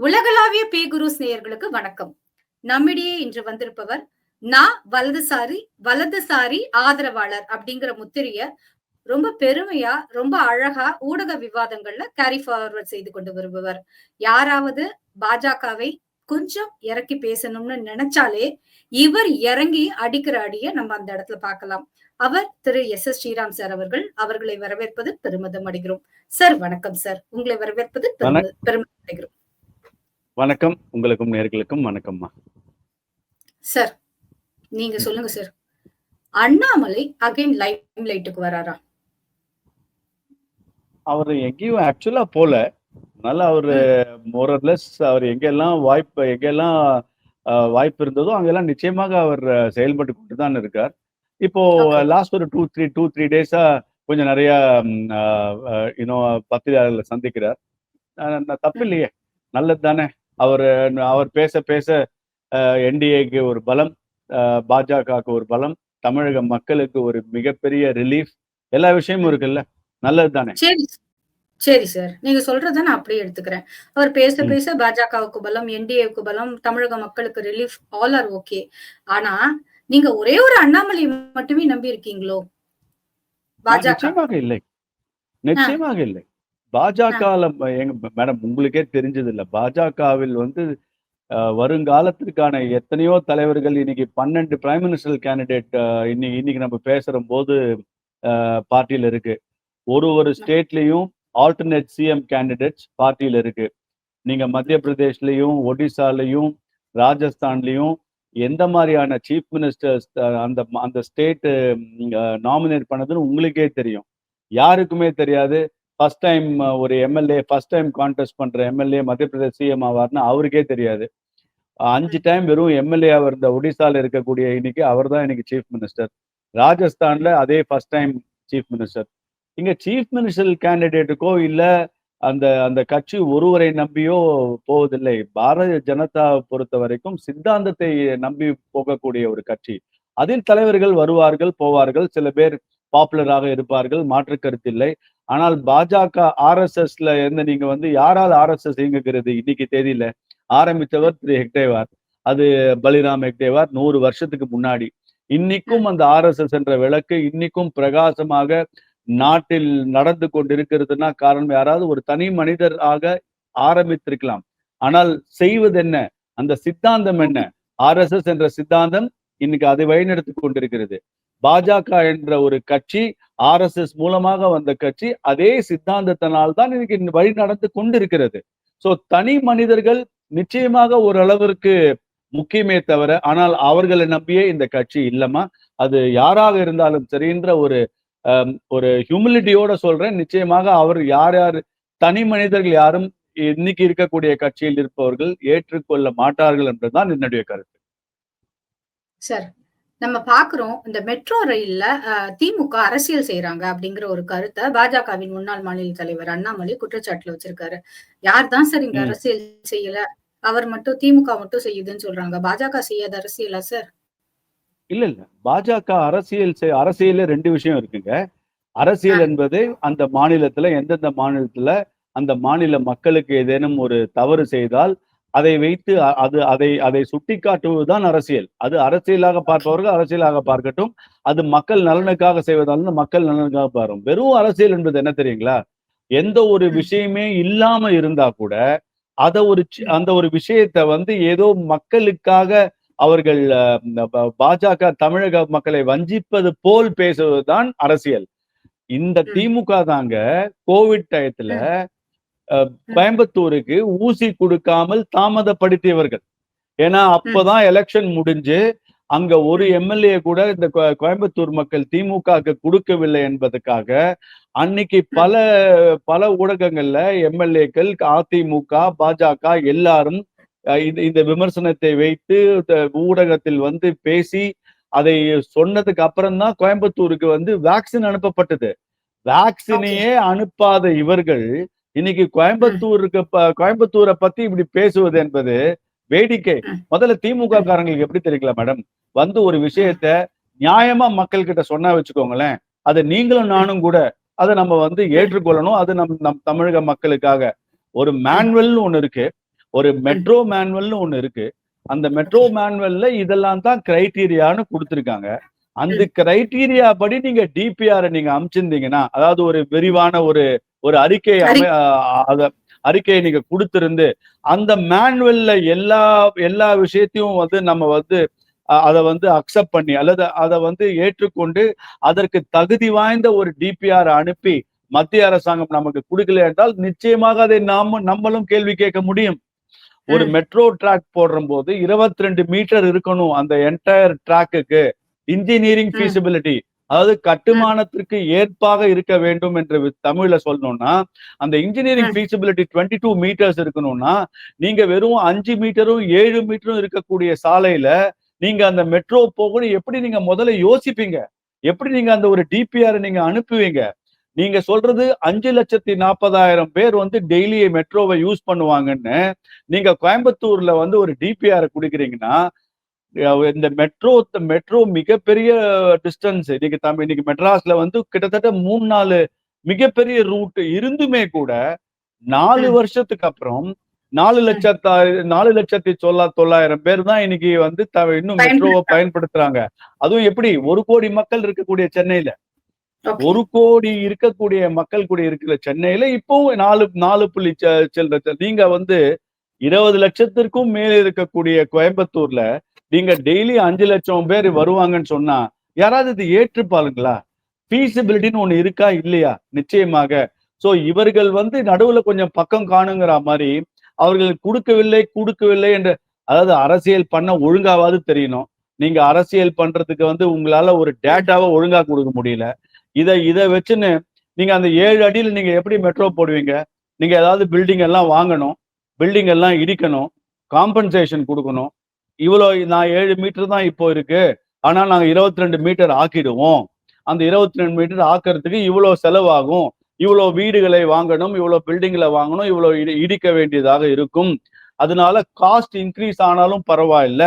உலகளாவிய பி குருஸ் நேயர்களுக்கு வணக்கம். நம்மிடையே இன்று வந்திருப்பவர் நான் வலதுசாரி வலதுசாரி ஆதரவாளர் அப்படிங்கிற முத்திரைய ரொம்ப பெருமையா ரொம்ப அழகா ஊடக விவாதங்கள்ல கேரி ஃபார்வர்ட் செய்து கொண்டு வருபவர். யாராவது பாஜகவை கொஞ்சம் இறக்கி பேசணும்னு நினைச்சாலே இவர் இறங்கி அடிக்கிற அடிய நம்ம அந்த இடத்துல பார்க்கலாம். அவர் திரு எஸ் எஸ் ஸ்ரீராம் சார் அவர்கள் அவர்களை வரவேற்பது பெருமிதம் அடைகிறோம். சார் வணக்கம் சார். உங்களை வரவேற்பது பெரும- பெருமிதம் அடைகிறோம். வணக்கம். உங்களுக்கும் நேர்களுக்கும் வணக்கம்மா. சார் நீங்க சொல்லுங்க சார். அண்ணாமலை அகைன் லைம் லைட்டுக்கு வராரா? அவர் எங்கேயும் ஆக்சுவலா போல. அதனால அவர் மோரர்லெஸ் அவர் எங்கெல்லாம் வாய்ப்பு எங்கெல்லாம் வாய்ப்பு இருந்ததோ அங்கெல்லாம் நிச்சயமாக அவர் செயல்பட்டு கொண்டு தான் இருக்கார். இப்போ. லாஸ்ட் ஒரு டூ த்ரீ டூ த்ரீ டேஸா கொஞ்சம் நிறைய இன்னும் பத்திரிகையாளர்களை சந்திக்கிறார். தப்பு இல்லையே நல்லது தானே அவர் அவர் பேச பேச என்டிஏக்கு ஒரு பலம் பாஜகவுக்கு ஒரு பலம் தமிழக மக்களுக்கு ஒரு மிகப்பெரிய ரிலீஃப் எல்லா விஷயமும் இருக்குல்ல. நல்லது தானே? சரி. சரி சார் நீங்க சொல்றத நான் அப்படியே எடுத்துக்கிறேன். அவர் பேச. பேச பாஜகவுக்கு பலம் என்டிஏவுக்கு பலம் தமிழக மக்களுக்கு ரிலீஃப் ஆல் ஆர் ஓகே ஆனா நீங்க ஒரே ஒரு அண்ணாமலை மட்டுமே நம்பி இருக்கீங்களோ பாஜக. நிச்சயமாக இல்லை. நிச்சயமாக இல்லை. பாஜக எங்க மேடம் உங்களுக்கே தெரிஞ்சது இல்ல பாஜகவில் வந்து வருங்காலத்திற்கான எத்தனையோ தலைவர்கள் இன்னைக்கு பன்னெண்டு பிரைம் மினிஸ்டர் கேண்டிடேட் இன்னைக்கு இன்னைக்கு நம்ம பேசுற போது பார்ட்டியில இருக்கு. ஒரு ஒரு ஸ்டேட்லயும் ஆல்டர்னேட் சிஎம் கேண்டிடேட்ஸ் பார்ட்டியில இருக்கு. நீங்க மத்திய பிரதேஷ்லயும் ஒடிசாலையும் ராஜஸ்தான்லயும் எந்த மாதிரியான சீஃப் மினிஸ்டர்ஸ் அந்த அந்த ஸ்டேட் நாமினேட் பண்ணதுன்னு உங்களுக்கே தெரியும். யாருக்குமே தெரியாது. ஃபர்ஸ்ட் டைம் ஒரு எம்எல்ஏ ஃபர்ஸ்ட் டைம் கான்டெஸ்ட் பண்ற எம்எல்ஏ மத்திய பிரதேஷ் சிஎம் ஆவார்னு அவருக்கே தெரியாது. அஞ்சு டைம் வெறும் எம்எல்ஏ இருந்த ஒடிசால இருக்கக்கூடிய இன்னைக்கு அவர் தான் இன்னைக்கு சீஃப் மினிஸ்டர் ராஜஸ்தான்ல அதே ஃபர்ஸ்ட் டைம் சீஃப் மினிஸ்டர் இங்க சீஃப் மினிஸ்டர் கேண்டிடேட்டுக்கோ இல்ல அந்த அந்த கட்சி ஒருவரை நம்பியோ போவதில்லை. பாரதிய ஜனதா பொறுத்த வரைக்கும் சித்தாந்தத்தை நம்பி போகக்கூடிய ஒரு கட்சி. அதில் தலைவர்கள் வருவார்கள் போவார்கள். சில பேர் பாப்புலராக இருப்பார்கள் மாற்று கருத்தில்லை ஆனால் பாஜக ஆர்எஸ்எஸ்ல இருந்து நீங்க வந்து யாரால் ஆர்எஸ்எஸ் இயங்குகிறது இன்னைக்கு தேதியில? ஆரம்பித்தவர் திரு ஹெக்டேவார். அது பலிராம் ஹெக்டேவார் நூறு வருஷத்துக்கு முன்னாடி. இன்னைக்கும் அந்த ஆர்எஸ்எஸ் என்ற விளக்கு இன்னைக்கும் பிரகாசமாக நாட்டில் நடந்து கொண்டிருக்கிறதுனா காரணம் யாராவது ஒரு தனி மனிதராக ஆரம்பித்திருக்கலாம். ஆனால் செய்வது என்ன? அந்த சித்தாந்தம் என்ன? ஆர்எஸ்எஸ் என்ற சித்தாந்தம் இன்னைக்கு அதை வழிநடத்தி கொண்டிருக்கிறது. பாஜக என்ற ஒரு கட்சி ஆர்எஸ்எஸ் மூலமாக வந்த கட்சி அதே சித்தாந்தத்தினால் தான் இன்னைக்கு வழி நடந்து கொண்டிருக்கிறது. சோ தனி மனிதர்கள் நிச்சயமாக ஓரளவிற்கு முக்கியமே தவிர ஆனால் அவர்களை நம்பியே இந்த கட்சி இல்லமா அது யாராக இருந்தாலும் சரின்ற ஒரு ஒரு ஹியூமிலிட்டியோட சொல்றேன். நிச்சயமாக அவர் யார் யார் தனி மனிதர்கள் யாரும் இன்னைக்கு இருக்கக்கூடிய கட்சியில் இருப்பவர்கள் ஏற்றுக்கொள்ள மாட்டார்கள் என்றுதான் என்னுடைய கருத்து. சார் நம்ம பாக்குறோம் இந்த மெட்ரோ ரயில்ல திமுக அரசியல் செய்யறாங்க அப்படிங்கிற ஒரு கருத்தை பாஜகவின் முன்னாள் மாநில தலைவர் அண்ணாமலை குற்றச்சாட்டுல வச்சிருக்காரு. யார் தான் சார் இங்க. அரசியல் செய்யல? அவர் மட்டும் திமுக மட்டும் செய்யுதுன்னு சொல்றாங்க. பாஜக செய்யாத அரசியலா சார்? இல்ல இல்ல. பாஜக அரசியல் செய்- அரசியல்ல ரெண்டு விஷயம் இருக்குங்க. அரசியல் என்பது அந்த மாநிலத்துல எந்தெந்த மாநிலத்துல அந்த மாநில மக்களுக்கு ஏதேனும் ஒரு தவறு செய்தால் அதை வைத்து அது அதை அதை சுட்டிக்காட்டுவதுதான் அரசியல். அது அரசியலாக பார்ப்பவர்கள் அரசியலாக பார்க்கட்டும். அது மக்கள் நலனுக்காக செய்வதால் மக்கள் நலனுக்காக பாரும். வெறும் அரசியல் என்பது என்ன தெரியுங்களா? எந்த ஒரு. விஷயமே இல்லாம இருந்தா கூட அத ஒரு அந்த ஒரு விஷயத்தை வந்து ஏதோ மக்களுக்காக அவர்கள் பாஜக தமிழக மக்களை வஞ்சிப்பது போல் பேசுவதுதான் அரசியல். இந்த. திமுக தாங்க கோவிட் டயத்துல கோயம்புத்தூருக்கு ஊசி கொடுக்காமல் தாமதப்படுத்தியவர்கள். ஏன்னா அப்பதான் எலெக்ஷன் முடிஞ்சு அங்க ஒரு எம்எல்ஏ கூட இந்த கோயம்புத்தூர் மக்கள் திமுகக்கு கொடுக்கவில்லை என்பதற்காக அன்னைக்கு பல பல ஊடகங்கள்ல எம்எல்ஏக்கள் அதிமுக பாஜக எல்லாரும் இந்த விமர்சனத்தை வைத்து ஊடகத்தில் வந்து பேசி அதை சொன்னதுக்கு அப்புறம் தான் கோயம்புத்தூருக்கு வந்து வேக்சின் அனுப்பப்பட்டது. வேக்சினையே அனுப்பாத இவர்கள் இன்னைக்கு கோயம்புத்தூருக்கு ப- கோயம்புத்தூரை பத்தி இப்படி பேசுவது என்பது வேடிக்கை. முதல்ல திமுக காரங்களுக்கு எப்படி தெரியுங்களா மேடம்? வந்து ஒரு விஷயத்த நியாயமா மக்கள் கிட்ட சொன்னா வச்சுக்கோங்களேன் அதை நீங்களும் நானும் கூட அதை நம்ம வந்து ஏற்றுக்கொள்ளணும். அது நம் நம் தமிழக மக்களுக்காக. ஒரு மேனுவல்னு ஒண்ணு இருக்கு. ஒரு மெட்ரோ மேனுவல்னு ஒண்ணு இருக்கு. அந்த மெட்ரோ மேனுவல்ல இதெல்லாம் தான் கிரைட்டீரியான்னு கொடுத்திருக்காங்க. அந்த கிரைட்டீரியா படி நீங்க டிபிஆர் நீங்க அமைச்சிருந்தீங்கன்னா அதாவது ஒரு விரிவான ஒரு ஒரு அறிக்கை அமை- அஹ் அத அறிக்கையை நீங்க கொடுத்திருந்து அந்த மேனுவல்ல எல்லா எல்லா விஷயத்தையும் வந்து நம்ம வந்து அதை வந்து அக்செப்ட் பண்ணி அல்லது அதை வந்து ஏற்றுக்கொண்டு அதற்கு தகுதி வாய்ந்த ஒரு டிபிஆர் அனுப்பி மத்திய அரசாங்கம் நமக்கு கொடுக்கல என்றால் நிச்சயமாக அதை நாம நம்மளும் கேள்வி கேட்க முடியும் ஒரு. மெட்ரோ ட்ராக் போடுற போது இருபத்தி ரெண்டு மீட்டர் இருக்கணும் அந்த என்டையர் ட்ராக்குக்கு இன்ஜினியரிங். ஃபீசிபிலிட்டி அதாவது கட்டுமானத்திற்கு ஏற்பாக இருக்க வேண்டும் என்று தமிழ்ல சொல்லணும்னா அந்த இன்ஜினியரிங் ம். ஃபீசிபிலிட்டி டுவெண்ட்டி டூ மீட்டர்ஸ் இருக்கணும்னா நீங்க வெறும் அஞ்சு மீட்டரும் ஏழு மீட்டரும் இருக்கக்கூடிய சாலையில நீங்க அந்த மெட்ரோ போகணும் எப்படி நீங்க முதல்ல யோசிப்பீங்க? எப்படி நீங்க அந்த ஒரு டிபிஆர் நீங்க அனுப்புவீங்க? நீங்க சொல்றது அஞ்சு லட்சத்தி நாற்பதாயிரம் பேர் வந்து டெய்லி மெட்ரோவை யூஸ் பண்ணுவாங்கன்னு நீங்க கோயம்புத்தூர்ல வந்து ஒரு டிபிஆர் குடுக்குறீங்கன்னா இந்த மெட்ரோ மெட்ரோ மிகப்பெரிய டிஸ்டன்ஸ் இன்னைக்கு தமிழ் இன்னைக்கு மெட்ராஸ்ல வந்து கிட்டத்தட்ட மூணு நாலு மிகப்பெரிய ரூட் இருந்துமே கூட நாலு. வருஷத்துக்கு அப்புறம் நாலு லட்சத்தா நாலு லட்சத்தி தொள்ளா தொள்ளாயிரம் பேர் தான் இன்னைக்கு வந்து இன்னும் மெட்ரோவை பயன்படுத்துறாங்க. அதுவும் எப்படி ஒரு கோடி மக்கள் இருக்கக்கூடிய சென்னையில. ஒரு கோடி இருக்கக்கூடிய மக்கள் கூட இருக்கிற சென்னையில இப்பவும் நாலு நாலு புள்ளி செ- சில்லற நீங்க வந்து இருபது லட்சத்திற்கும் மேல இருக்கக்கூடிய கோயம்புத்தூர்ல நீங்க டெய்லி அஞ்சு லட்சம் பேர் வருவாங்கன்னு சொன்னா யாராவது இது ஏற்றுப்பாளுங்களா ஃபீஸிபிலிட்டின்னு ஒண்ணு இருக்கா? இல்லையா? நிச்சயமாக. சோ இவர்கள் வந்து நடுவுல கொஞ்சம் பக்கம் காணுங்கிற மாதிரி அவர்கள் கொடுக்கவில்லை கொடுக்கவில்லை என்ற அதாவது அரசியல் பண்ண ஒழுங்காவது தெரியணும். நீங்க அரசியல் பண்றதுக்கு வந்து உங்களால ஒரு டேட்டாவை ஒழுங்கா கொடுக்க முடியல. இதை இதை வச்சுன்னு நீங்க அந்த ஏழு அடியில் நீங்க எப்படி மெட்ரோ போடுவீங்க? நீங்க ஏதாவது பில்டிங் எல்லாம் வாங்கணும் பில்டிங் எல்லாம் இடிக்கணும் காம்பன்சேஷன் கொடுக்கணும். இவ்வளோ நான் ஏழு மீட்டர் தான் இப்போ இருக்கு. ஆனால் நாங்கள் இருபத்தி ரெண்டு மீட்டர் ஆக்கிடுவோம். அந்த இருபத்தி ரெண்டு மீட்டர் ஆக்கிறதுக்கு இவ்வளோ செலவாகும். இவ்வளோ வீடுகளை வாங்கணும் இவ்வளோ பில்டிங்களை வாங்கணும் இவ்வளோ இடி இடிக்க வேண்டியதாக இருக்கும். அதனால காஸ்ட் இன்க்ரீஸ் ஆனாலும் பரவாயில்ல.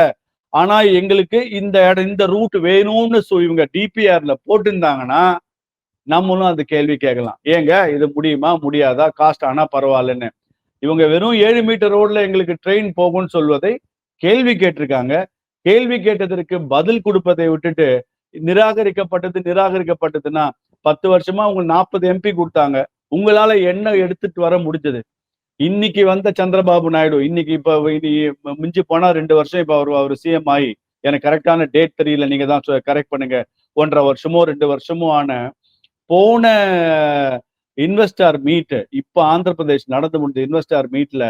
ஆனா எங்களுக்கு இந்த இடம் இந்த ரூட் வேணும்னு இவங்க டிபிஆர்ல போட்டிருந்தாங்கன்னா நம்மளும் அந்த கேள்வி கேட்கலாம். ஏங்க இது முடியுமா முடியாதா? காஸ்ட் ஆனா பரவாயில்லன்னு. இவங்க வெறும் ஏழு மீட்டர் ரோட்ல எங்களுக்கு ட்ரெயின் போகும்னு சொல்வதை கேள்வி கேட்டிருக்காங்க. கேள்வி கேட்டதற்கு பதில் கொடுப்பதை விட்டுட்டு நிராகரிக்கப்பட்டது நிராகரிக்கப்பட்டதுன்னா பத்து வருஷமா உங்களுக்கு நாற்பது எம்பி கொடுத்தாங்க. உங்களால என்ன எடுத்துட்டு வர முடிஞ்சது? இன்னைக்கு வந்த சந்திரபாபு நாயுடு இன்னைக்கு இப்ப இனி மிஞ்சி போனா ரெண்டு வருஷம் இப்ப அவர் அவர் சிஎம் ஆகி. எனக்கு கரெக்டான டேட் தெரியல. நீங்க தான் கரெக்ட் பண்ணுங்க. ஒன்றரை வருஷமோ ரெண்டு வருஷமோ ஆன போன இன்வெஸ்டார் மீட் இப்ப ஆந்திர பிரதேஷ் நடந்து முடிஞ்ச இன்வெஸ்டார் மீட்ல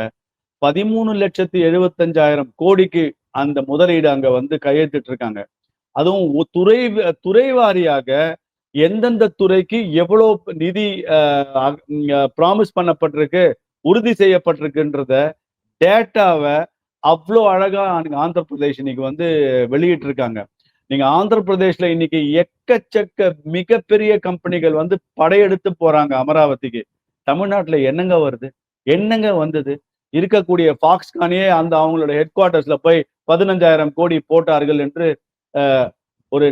பதிமூணு லட்சத்தி எழுபத்தஞ்சாயிரம் கோடிக்கு அந்த முதலீடு அங்க வந்து கையெழுத்திட்டு இருக்காங்க அதுவும் துறை துறை வாரியாக எந்தெந்த துறைக்கு எவ்வளோ நிதி ப்ராமிஸ் பண்ணப்பட்டிருக்கு உறுதி செய்யப்பட்டிருக்குன்றத டேட்டாவை அவ்வளோ அழகா ஆந்திர பிரதேஷ் இன்னைக்கு வந்து வெளியிட்டு இருக்காங்க நீங்க ஆந்திர பிரதேஷ்ல இன்னைக்கு எக்கச்சக்க மிகப்பெரிய கம்பெனிகள் வந்து படையெடுத்து போறாங்க அமராவதிக்கு. தமிழ்நாட்டுல என்னங்க வருது? என்னங்க வந்தது? இருக்கக்கூடிய ஃபாக்ஸ்கானே அந்த அவங்களோட ஹெட் குவார்ட்டர்ஸ்ல போய் பதினஞ்சாயிரம் கோடி போட்டார்கள் என்று அஹ், ஒரு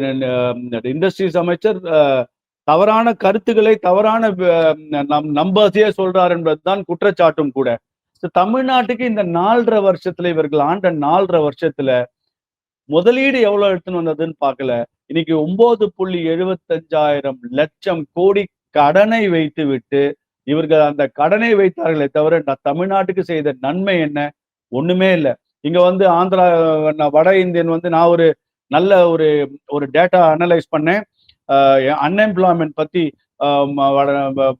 இண்டஸ்ட்ரீஸ் அமைச்சர் அஹ், தவறான கருத்துக்களை தவறான நம் நம்பர்ஸே சொல்றார் என்பதுதான் குற்றச்சாட்டும் கூட. தமிழ்நாட்டுக்கு இந்த நாலரை வருஷத்துல இவர்கள் ஆண்ட நாலரை வருஷத்துல முதலீடு எவ்வளவு எடுத்துன்னு வந்ததுன்னு பார்க்கல. இன்னைக்கு ஒன்பது புள்ளி எழுபத்தஞ்சாயிரம் லட்சம் கோடி கடனை வைத்து விட்டு இவர்கள் அந்த கடனை வைத்தார்களே தவிர நான் தமிழ்நாட்டுக்கு செய்த நன்மை என்ன? ஒண்ணுமே இல்லை. இங்க வந்து ஆந்திரா நான் வட இந்தியன் வந்து நான் ஒரு நல்ல ஒரு ஒரு டேட்டா அனலைஸ் பண்ணேன். அன்எம்ப்ளாய்மெண்ட் பத்தி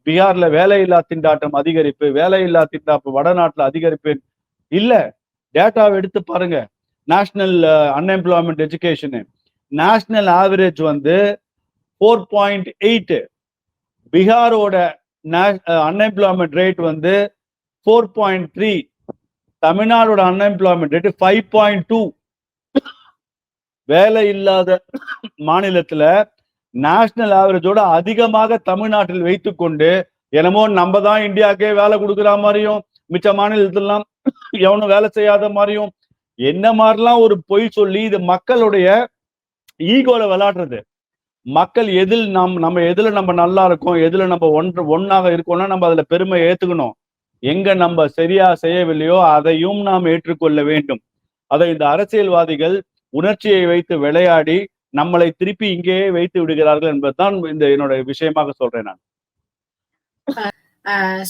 பீகார்ல வேலையில்லா திண்டாட்டம் அதிகரிப்பு வேலையில்லா திண்டாட்டம் வடநாட்டுல அதிகரிப்பு இல்ல. டேட்டாவை எடுத்து பாருங்க. National unemployment education national average வந்து ஃபோர் பாயிண்ட் எயிட் பீகாரோட அன்எம்ப்ளாய்மெண்ட் ரேட் வந்து four point three தமிழ்நாடோட unemployment rate five point two வேலை இல்லாத மாநிலத்துல நேஷனல் ஆவரேஜோட அதிகமாக தமிழ்நாட்டில் வைத்துக்கொண்டு என்னமோ நம்ம தான் இந்தியாக்கே வேலை கொடுக்குற மாதிரியும் மிச்ச மாநிலத்திலாம் எவனும் வேலை செய்யாத மாதிரியும் என்ன மாதிரிலாம் ஒரு பொய் சொல்லி இது மக்களுடைய ஈகோல விளாடுறது மக்கள் எதில் நம் நம்ம எதுல நம்ம நல்லா இருக்கோம் எதுல நம்ம ஒன்று ஒன்னாக இருக்கோம்னா நம்ம அதுல பெருமை ஏத்துக்கணும். எங்க நம்ம சரியா செய்யவில்லையோ அதையும் நாம் ஏற்றுக்கொள்ள வேண்டும். அதை இந்த அரசியல்வாதிகள் உணர்ச்சியை வைத்து விளையாடி நம்மளை திருப்பி இங்கேயே வைத்து விடுகிறார்கள் என்பதுதான் இந்த என்னோட விஷயமாக சொல்றேன் நான்.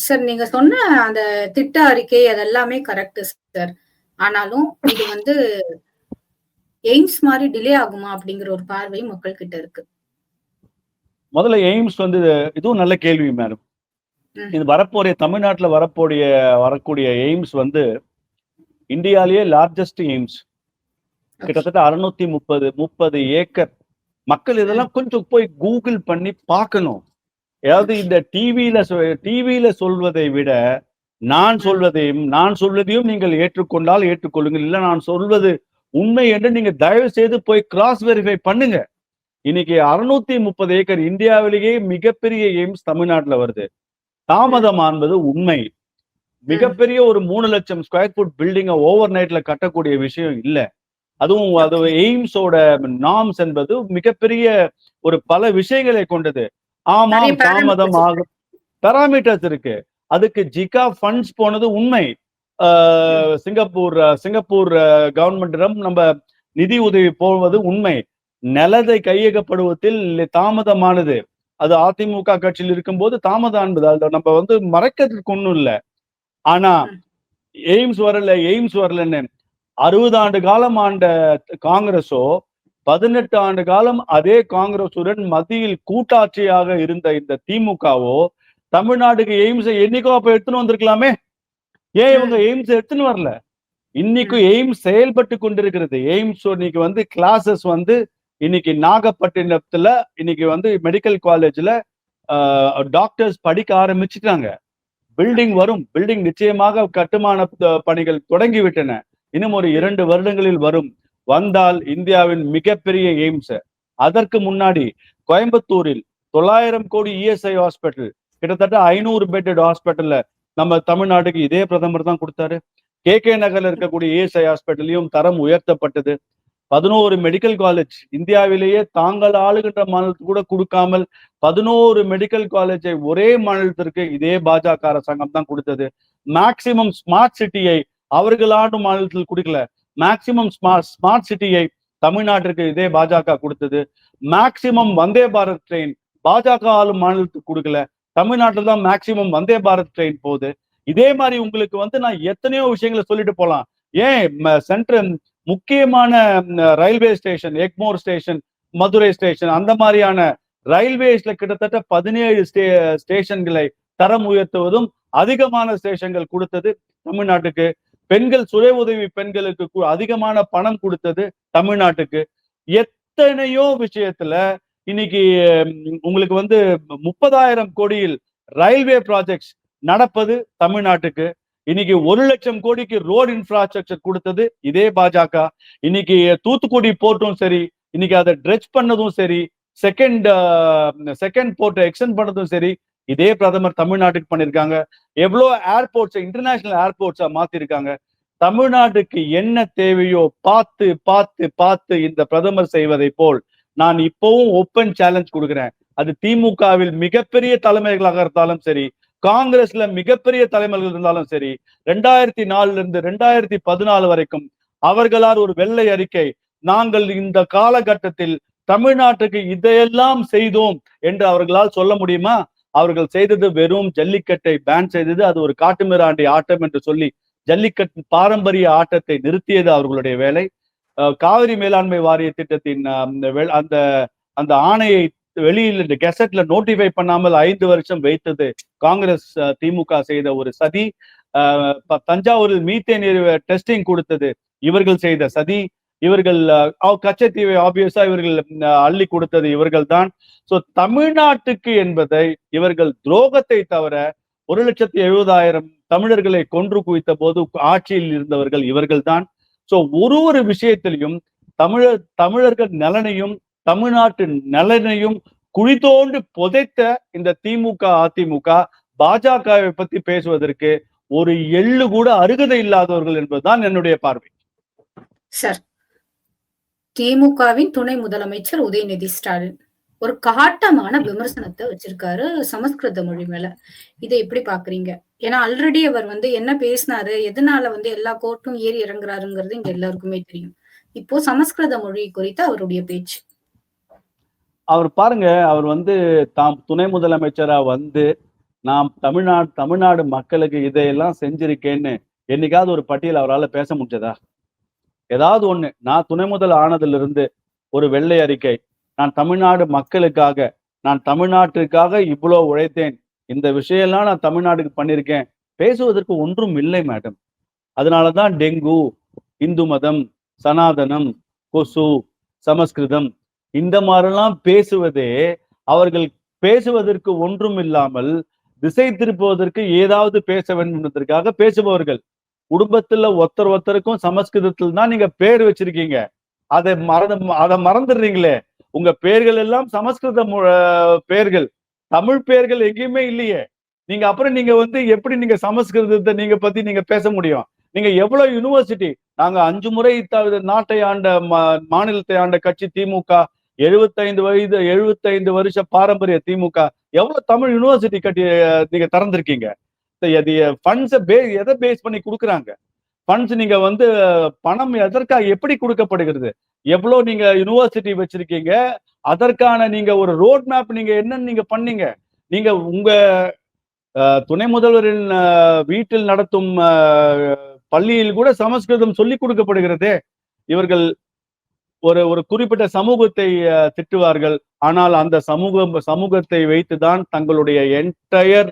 சார் நீங்க சொன்ன அந்த திட்ட அறிக்கை அதெல்லாமே கரெக்ட் சார். ஆனாலும் இது வந்து எய்ம்ஸ் மாதிரி டிலே ஆகுமா அப்படிங்கிற ஒரு பார்வை மக்கள் கிட்ட இருக்கு. முதல்ல எய்ம்ஸ் வந்து இதுவும் நல்ல கேள்வி மேடம். இது வரப்போறிய தமிழ்நாட்டுல வரக்கூடிய வரக்கூடிய எய்ம்ஸ் வந்து இந்தியாலேயே லார்ஜஸ்ட் எய்ம்ஸ். கிட்டத்தட்ட அறுநூத்தி முப்பது முப்பது ஏக்கர். மக்கள் இதெல்லாம் கொஞ்சம் போய் கூகுள் பண்ணி பார்க்கணும். அதாவது இந்த டிவியில டிவியில சொல்வதை விட நான் சொல்வதையும் நான் சொல்வதையும் நீங்கள் ஏற்றுக்கொண்டால் ஏற்றுக்கொள்ளுங்கள். இல்ல நான் சொல்வது உண்மை என்று நீங்க தயவு செய்து போய் கிராஸ் வெரிஃபை பண்ணுங்க. இன்னைக்கு அறுநூத்தி முப்பது ஏக்கர் இந்தியாவிலேயே மிகப்பெரிய எய்ம்ஸ் தமிழ்நாட்டுல வருது. தாமதம் என்பது உண்மை. மிகப்பெரிய ஒரு மூணு லட்சம் ஸ்கொயர் ஃபுட் பில்டிங்கை ஓவர் நைட்ல கட்டக்கூடிய விஷயம் இல்ல. அதுவும் அது எய்ம்ஸோட நாம்ஸ் என்பது மிகப்பெரிய ஒரு பல விஷயங்களை கொண்டது. ஆமாம் தாமதம். ஆகும் பெராமீட்டர்ஸ் இருக்கு. அதுக்கு ஜிகா ஃபண்ட்ஸ் போனது உண்மை. ஆஹ் சிங்கப்பூர் சிங்கப்பூர் கவர்மெண்டிடம் நம்ம நிதி உதவி போவது உண்மை. நிலதை கையகப்படுவதில் தாமதமானது. அது அதிமுக கட்சியில் இருக்கும்போது தாமதம் என்பது அதை நம்ம வந்து மறைக்கிறதுக்கு ஒண்ணும் இல்லை. ஆனா எய்ம்ஸ் வரல எய்ம்ஸ் வரலன்னு அறுபது ஆண்டு காலம் ஆண்ட காங்கிரஸோ பதினெட்டு ஆண்டு காலம் அதே காங்கிரசுடன் மத்தியில் கூட்டாட்சியாக இருந்த இந்த திமுகவோ தமிழ்நாட்டுக்கு எய்ம்ஸை என்னைக்கோ அப்ப எடுத்துன்னு வந்திருக்கலாமே. ஏன் இவங்க எய்ம்ஸ் எடுத்துன்னு வரல? இன்னைக்கு எய்ம்ஸ் செயல்பட்டு கொண்டிருக்கிறது. எய்ம்ஸ் இன்னைக்கு வந்து கிளாஸஸ் வந்து இன்னைக்கு நாகப்பட்டினத்துல இன்னைக்கு வந்து மெடிக்கல் காலேஜ்ல டாக்டர்ஸ் படிக்க ஆரம்பிச்சுட்டாங்க. பில்டிங் வரும். பில்டிங் நிச்சயமாக கட்டுமான பணிகள் தொடங்கி விட்டன இன்னும் ஒரு இரண்டு வருடங்களில் வரும். வந்தால் இந்தியாவின் மிகப்பெரிய எய்ம்ஸ். அதற்கு முன்னாடி கோயம்புத்தூரில் தொள்ளாயிரம் கோடி இஎஸ்ஐ ஹாஸ்பிட்டல் கிட்டத்தட்ட ஐநூறு பெட்டட் ஹாஸ்பிட்டல்ல நம்ம தமிழ்நாட்டுக்கு இதே பிரதமர் தான் கொடுத்தாரு. கே கே நகர்ல இருக்கக்கூடிய இஎஸ்ஐ ஹாஸ்பிட்டலையும் தரம் உயர்த்தப்பட்டது. பதினோரு மெடிக்கல் காலேஜ் இந்தியாவிலேயே தாங்கள் ஆளுகின்ற மாநிலத்துக்கு கூட கொடுக்காமல் பதினோரு மெடிக்கல் காலேஜை ஒரே மாநிலத்திற்கு இதே பாஜக அரசாங்கம் தான் கொடுத்தது. மேக்சிமம் ஸ்மார்ட் சிட்டியை அவர்கள் ஆண்டு மாநிலத்தில் கொடுக்கல. மேக்சிமம் ஸ்மார்ட் ஸ்மார்ட் சிட்டியை தமிழ்நாட்டிற்கு இதே பாஜக கொடுத்தது. மேக்சிமம் வந்தே பாரத் ட்ரெயின் பாஜக ஆளும் மாநிலத்துக்கு கொடுக்கல. தமிழ்நாட்டில் தான் மேக்சிமம் வந்தே பாரத் ட்ரெயின் போகுது. இதே மாதிரி உங்களுக்கு வந்து நான் எத்தனையோ விஷயங்களை சொல்லிட்டு போலாம் ஏன் சென்ட்ரல் முக்கியமான railway station Egmore station Madurai station அந்த மாதிரியான ரயில்வேஸ்ல கிட்டத்தட்ட பதினேழு ஸ்டே ஸ்டேஷன்களை தரம் உயர்த்துவதும் அதிகமான ஸ்டேஷன்கள் கொடுத்தது தமிழ்நாட்டுக்கு. பெண்கள் சுய உதவி பெண்களுக்கு அதிகமான பணம் கொடுத்தது தமிழ்நாட்டுக்கு. எத்தனையோ விஷயத்துல இன்னைக்கு உங்களுக்கு வந்து முப்பதாயிரம் கோடியில் ரயில்வே ப்ராஜெக்ட்ஸ் நடப்பது தமிழ்நாட்டுக்கு. இன்னைக்கு ஒரு லட்சம் கோடிக்கு ரோடு இன்ஃப்ராஸ்ட்ரக்சர் கொடுத்தது இதே பாஜக. இன்னைக்கு தூத்துக்குடி போர்ட்டும் சரி இன்னைக்கு அதை ட்ரெச் பண்ணதும் சரி செகண்ட் செகண்ட் போர்ட்டை எக்ஸ்டென்ட் பண்ணதும் சரி இதே பிரதமர் தமிழ்நாட்டுக்கு பண்ணியிருக்காங்க. எவ்வளோ ஏர்போர்ட்ஸ் இன்டர்நேஷனல் ஏர்போர்ட்ஸா மாத்திருக்காங்க. தமிழ்நாட்டுக்கு என்ன தேவையோ பார்த்து பார்த்து பார்த்து இந்த பிரதமர் செய்வதை போல் நான் இப்பவும் ஓப்பன் சேலஞ்ச் கொடுக்குறேன். அது திமுகவில் மிகப்பெரிய தலைமைகளாக இருந்தாலும் சரி காங்கிரஸ்ல மிகப்பெரிய தலைமைகள் இருந்தாலும் சரி ரெண்டாயிரத்தி நாலுல இருந்து ரெண்டாயிரத்தி பதினாலு வரைக்கும் அவர்களால் ஒரு வெள்ளை அறிக்கை நாங்கள் இந்த காலகட்டத்தில் தமிழ்நாட்டுக்கு இதையெல்லாம் செய்தோம் என்று அவர்களால் சொல்ல முடியுமா? அவர்கள் செய்தது வெறும் ஜல்லிக்கட்டை பேன் செய்தது அது ஒரு காட்டுமிராண்டி ஆட்டம் என்று சொல்லி ஜல்லிக்கட்டு பாரம்பரிய ஆட்டத்தை நிறுத்தியது அவர்களுடைய வேலை. காவிரி மேலாண்மை வாரிய திட்டத்தின் அந்த அந்த அந்த ஆணையை வெளியில் இந்த கெசட்ல நோட்டிஃபை பண்ணாமல் ஐந்து வருஷம் வைத்தது காங்கிரஸ் திமுக செய்த ஒரு சதி. தஞ்சாவூரில் மீத்தேன் டெஸ்டிங் கொடுத்தது இவர்கள் செய்த சதி. இவர்கள் கச்சத்தீவை ஆபியஸா இவர்கள் அள்ளி கொடுத்தது இவர்கள் தான். சோ தமிழ்நாட்டுக்கு என்பதை இவர்கள் துரோகத்தை தவிர ஒரு லட்சத்தி எழுபதாயிரம் தமிழர்களை கொன்று குவித்த போது ஆட்சியில் இருந்தவர்கள் இவர்கள் தான். சோ ஒரு ஒரு விஷயத்திலையும் தமிழர் தமிழர்கள் நலனையும் தமிழ்நாட்டு நலனையும் குழி புதைத்த இந்த திமுக அதிமுக பாஜகவை பத்தி பேசுவதற்கு ஒரு எள்ளு கூட அருகதை இல்லாதவர்கள் என்பதுதான் என்னுடைய பார்வை. சார் திமுகவின் துணை முதலமைச்சர் உதயநிதி ஸ்டாலின் ஒரு காட்டமான விமர்சனத்தை வச்சிருக்காரு சமஸ்கிருத மொழி மேல. இதை எப்படி பாக்குறீங்க? ஏன்னா ஆல்ரெடி அவர் வந்து என்ன பேசினாரு எதனால வந்து எல்லா கோர்ட்டும் ஏறி இறங்குறாருங்கிறது இங்க எல்லாருக்குமே தெரியும். இப்போ சமஸ்கிருத மொழி குறித்த அவருடைய பேச்சு. அவர் பாருங்க அவர் வந்து தாம் துணை முதலமைச்சரா வந்து நாம் தமிழ்நாடு தமிழ்நாடு மக்களுக்கு இதையெல்லாம் செஞ்சிருக்கேன்னு என்னைக்காவது ஒரு பட்டியல் அவரால் பேச முடிஞ்சதா? ஏதாவது ஒண்ணு. நான் துணை முதல் ஆனதிலிருந்து ஒரு வெள்ளை அறிக்கை. நான் தமிழ்நாடு மக்களுக்காக நான் தமிழ்நாட்டிற்காக இவ்வளோ உழைத்தேன். இந்த விஷயம்லாம் நான் தமிழ்நாட்டுக்கு பண்ணியிருக்கேன். பேசுவதற்கு ஒன்றும் இல்லை மேடம். அதனாலதான் டெங்கு இந்து மதம் சனாதனம் கொசு சமஸ்கிருதம் இந்த மாதிரிலாம் பேசுவதே அவர்கள் பேசுவதற்கு ஒன்றும் இல்லாமல் திசை திருப்புவதற்கு ஏதாவது பேச வேண்டும் என்பதற்காக பேசுபவர்கள். குடும்பத்துல ஒருத்தர் ஒருத்தருக்கும் சமஸ்கிருதத்தில் தான் நீங்க பேர் வச்சிருக்கீங்க. அதை மறந்து அதை மறந்துடுறீங்களே. உங்க பேர்கள் எல்லாம் சமஸ்கிருத மொ- பேர்கள். தமிழ் பேர்கள் எங்கேயுமே இல்லையே. நீங்க அப்புறம் நீங்க வந்து எப்படி நீங்க சமஸ்கிருதத்தை நீங்க பத்தி நீங்க பேச முடியும்? நீங்க எவ்வளவு யூனிவர்சிட்டி நாங்க அஞ்சு முறை நாட்டை ஆண்ட மா- மாநிலத்தை ஆண்ட கட்சி திமுக எழுபத்தைந்து வயது எழுபத்தைந்து வருஷ பாரம்பரிய திமுக. எவ்வளவு தமிழ் யூனிவர்சிட்டி கட்டி நீங்க திறந்திருக்கீங்க? ஃபண்ட்ஸை பே எதை பேஸ் பண்ணி கொடுக்குறாங்க? ஃபண்ட்ஸ் நீங்க வந்து பணம் எதற்காக எப்படி கொடுக்கப்படுகிறது? எவ்வளவு நீங்க யூனிவர்சிட்டி வச்சிருக்கீங்க? அதற்கான நீங்க ஒரு ரோட் மேப் நீங்க என்னன்னு நீங்க பண்ணீங்க. நீங்க உங்க துணை முதல்வரின் வீட்டில் நடத்தும் பள்ளியில் கூட சமஸ்கிருதம் சொல்லி கொடுக்கப்படுகிறதே. இவர்கள் ஒரு ஒரு குறிப்பிட்ட சமூகத்தை திட்டுவார்கள். ஆனால் அந்த சமூகம் சமூகத்தை வைத்துதான் தங்களுடைய என்டையர்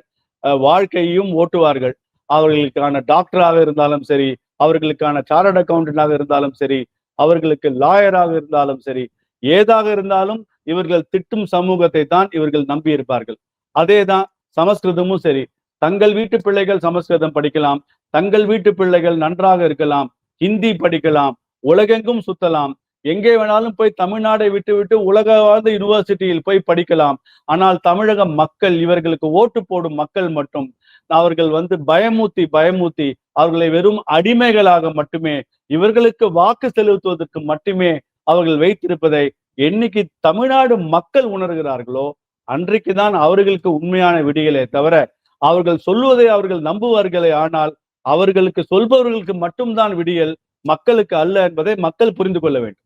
வாழ்க்கையும் ஓட்டுவார்கள். அவர்களுக்கான டாக்டராக இருந்தாலும் சரி அவர்களுக்கான சார்ட் அக்கவுண்டன்டாக இருந்தாலும் சரி அவர்களுக்கு லாயராக இருந்தாலும் சரி ஏதாக இருந்தாலும் இவர்கள் திட்டும் சமூகத்தை தான் இவர்கள் நம்பி இருப்பார்கள் அதேதான் சமஸ்கிருதமும் சரி. தங்கள் வீட்டு பிள்ளைகள் சமஸ்கிருதம் படிக்கலாம். தங்கள் வீட்டு பிள்ளைகள் நன்றாக இருக்கலாம். ஹிந்தி படிக்கலாம். உலகெங்கும் சுத்தலாம். எங்கே வேணாலும் போய் தமிழ்நாடை விட்டுவிட்டு உலக வாழ்ந்த யூனிவர்சிட்டியில் போய் படிக்கலாம். ஆனால் தமிழக மக்கள் இவர்களுக்கு ஓட்டு போடும் மக்கள் மட்டும். அவர்கள் வந்து பயமூத்தி பயமூத்தி அவர்களை வெறும் அடிமைகளாக மட்டுமே இவர்களுக்கு வாக்கு செலுத்துவதற்கு மட்டுமே அவர்கள் வைத்திருப்பதை என்னைக்கு தமிழ்நாடு மக்கள் உணர்கிறார்களோ அன்றைக்கு தான் அவர்களுக்கு உண்மையான விடிகளே தவிர அவர்கள் சொல்வதை அவர்கள் நம்புவார்களே ஆனால் அவர்களுக்கு சொல்பவர்களுக்கு மட்டும்தான் விடியல் மக்களுக்கு அல்ல என்பதை மக்கள் புரிந்து கொள்ள வேண்டும்.